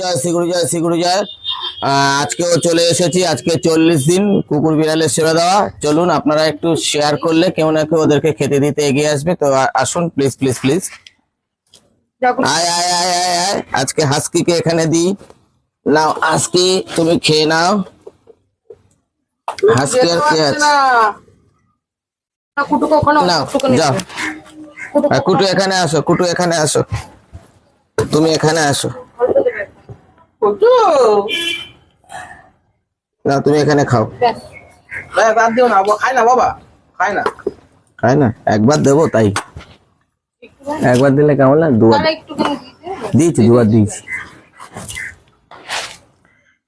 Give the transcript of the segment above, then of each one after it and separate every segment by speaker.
Speaker 1: জয় শ্রীগুরু জয় শ্রীগুরু জয়। আজকেও চলে এসেছি আজকে চল্লিশ দিন কুকুর বিড়ালের সেবা দেওয়া। চলুন আপনারা একটু শেয়ার করলে কেউ না কেউ ওদেরকে খেতে দিতে এগিয়ে আসবে। তো আসুন প্লিজ প্লিজ প্লিজ আয় আয় আয় আয় আয়। আজকে হাস্কিকে এখানে দিই। নাও হাস্কি তুমি খেয়ে নাও। হাস্কি আর কে আছে? কুটু এখানে আসো কুটু এখানে আসো। তুমি এখানে আসো।
Speaker 2: কুটু
Speaker 1: না তুমি এখানে খাও।
Speaker 2: বাদ দিও না খাই না বাবা খাই না।
Speaker 1: খাই না একবার দেবো তাই। একবার দিলে কেমন লাগে? দুবার। দিয়েছি দুবার দিয়েছি।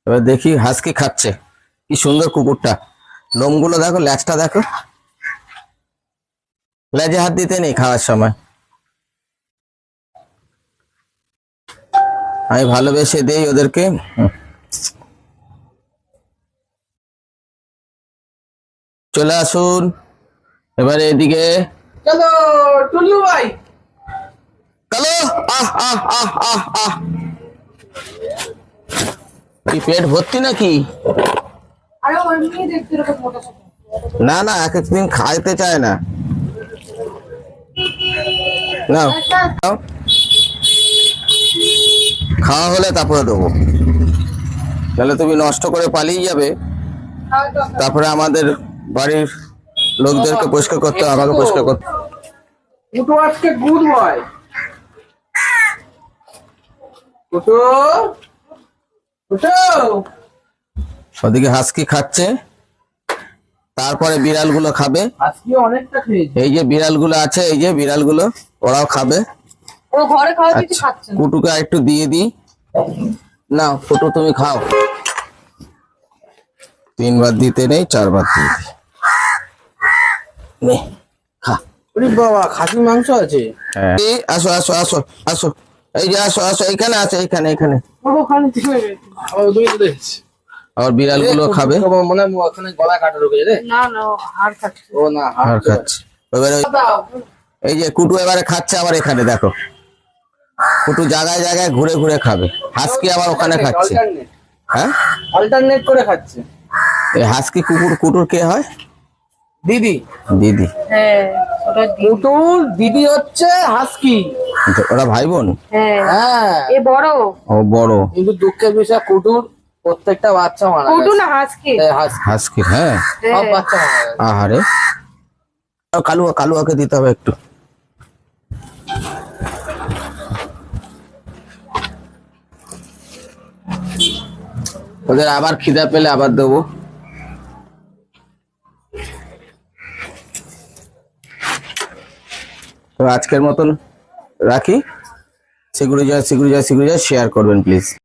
Speaker 1: এবার দেখি হাঁসকি খাচ্ছে। কি সুন্দর কুকুরটা। লোমগুলো দেখো ল্যাজটা দেখো। লেজে হাত দিতে নেই খাওয়ার সময়। আমি ভালোবেসে দেই ওদেরকে। চলে আসুন। এবারে এদিকে।
Speaker 2: চলো টুলু ভাই।
Speaker 1: চলো আহ আহ আহ আহ আহ। কি পেট ভর্তি নাকি? না না এক একদিন খাইতে চায় না। নাও। নাও। খাওয়া হলে তারপরে দেবো। তাহলে তুমি নষ্ট করে পালিয়ে যাবে। তারপরে আমাদের বাড়ির লোকদেরকে পরিষ্কার করতে হবে, আমাকে পরিষ্কার করতে
Speaker 2: আজকে গুড বয় কুটু
Speaker 1: হাসকি খাচ্ছে। তারপরে বিড়ালগুলো খাবে। এই যে বিড়ালগুলো আছে এই যে বিড়ালগুলো ওরাও খাবে।
Speaker 3: ও ঘরে খাওয়া দিতে
Speaker 1: আচ্ছা
Speaker 3: খাচ্ছে
Speaker 1: কুটুকে একটু দিয়ে দিই। নাও ফুটু তুমি খাও। তিনবার দিতে নেই চারবার দিয়ে দিই। নে, খা।
Speaker 2: বাবা খাসি মাংস আছে?
Speaker 1: আসো আসো আসো আসো। এই যে আসো আসো এখানে আছে এখানে এখানে খাবে?
Speaker 2: মনে হয় ওখানে গলা কাটা ঢুকেছে রে।
Speaker 3: না না ও হাড় খাচ্ছে।
Speaker 2: ও না
Speaker 1: আর খাচ্ছে। এবারে ওই-
Speaker 3: দাও
Speaker 1: এই যে কুটু এবারে খাচ্ছে আবার এখানে দেখো। কুটু জায়গায় জায়গায় ঘুরে ঘুরে খাবে। হাসকি আবার ওখানে খাচ্ছে। হ্যাঁ?
Speaker 2: অল্টারনেট করে খাচ্ছে।
Speaker 1: এই হাসকি কুকুর কুটুর কে হয়?
Speaker 2: দিদি।
Speaker 1: দিদি।
Speaker 3: হ্যাঁ
Speaker 2: কুটুর দিদি হচ্ছে হাসকি।
Speaker 1: ওরা ভাই বোন
Speaker 3: হ্যাঁ।
Speaker 2: হ্যাঁ।
Speaker 3: এ বড়।
Speaker 1: ও বড়।
Speaker 2: কিন্তু দুঃখের বিষয় কুটুর প্রত্যেকটা বাচ্চা মারা
Speaker 3: কুটু না হাসকি?
Speaker 2: হাসকি।
Speaker 1: হাসকি হ্যাঁ।
Speaker 2: সব
Speaker 3: হ্যাঁ।
Speaker 2: বাচ্চা মারা
Speaker 1: আহারে। কালুয়া কালুয়াকে দিতে হবে একটু। ওদের আবার খিদা পেলে আবার দেবো। আজকের মতন রাখি। সিগুড়ি যায় সিগুড়ি যায় সিগুড়ি যায় শেয়ার করবেন প্লিজ